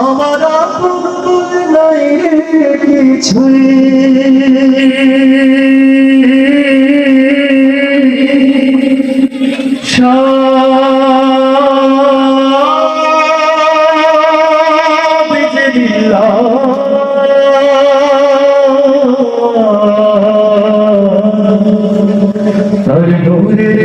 আমার আপন নাই কিছুই। তার নূরের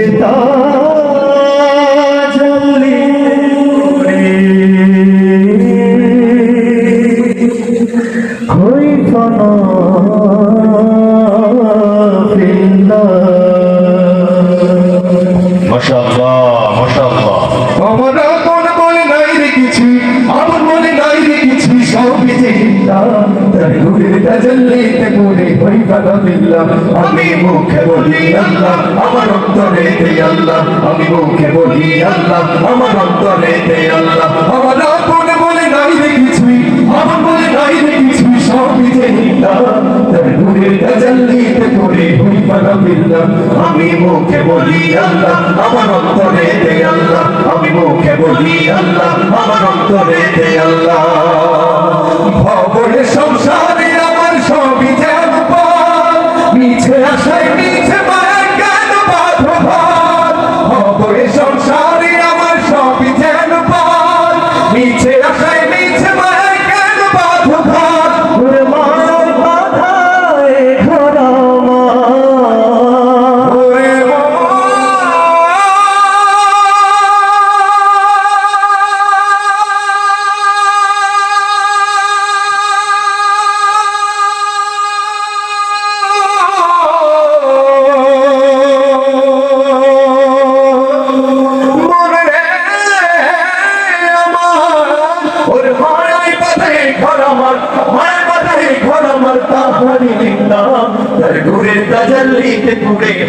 তাজাল্লিতে পড়ে হই ফানা ফিল্লাহ আমি মুখে বলি আল্লাহ আমার অন্তরে দে আল্লাহ আমি মুখে বলি আল্লাহ আমার অন্তরে দে আল্লাহ আমার আমি মুখে বলি আল্লাহ, আমার অন্তরে দে আল্লাহ আমি মুখে বলি আল্লাহ আমার অন্তরে দে আল্লাহ। ভবনে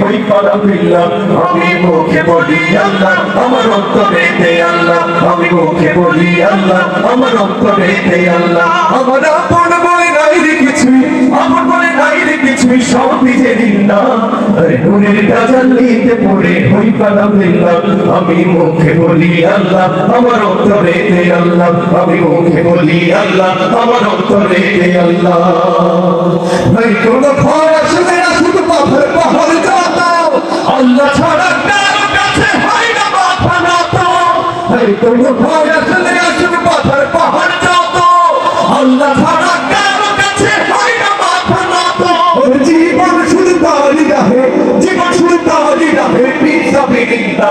হই পারা ফিরলাম আমি মুখে বলি, আল্লাহ, আমার অন্তরে দে আল্লাহ, আমি মুখে বলি, আল্লাহ, আমার অন্তরে দে আল্লাহ। আমার আপন বলে নাই রে কিছুই আপন বলে নাই পুড়ে হই ফিরলাম আমি মুখে বলি, আল্লাহ, আমার আল্লাহ, আমি মুখে বলি, আল্লাহ, আমার আল্লাহ। নাই কোনো ভয় কোনো ভয় আসলে আসবে পাথর পাহাড় যত। আল্লাহ ছাড়া কারও কাছে হয় না মাথা নত জীবন শুধু তারি রাহে, জীবন শুধু তারি রাহে পিছা বিগিন্দা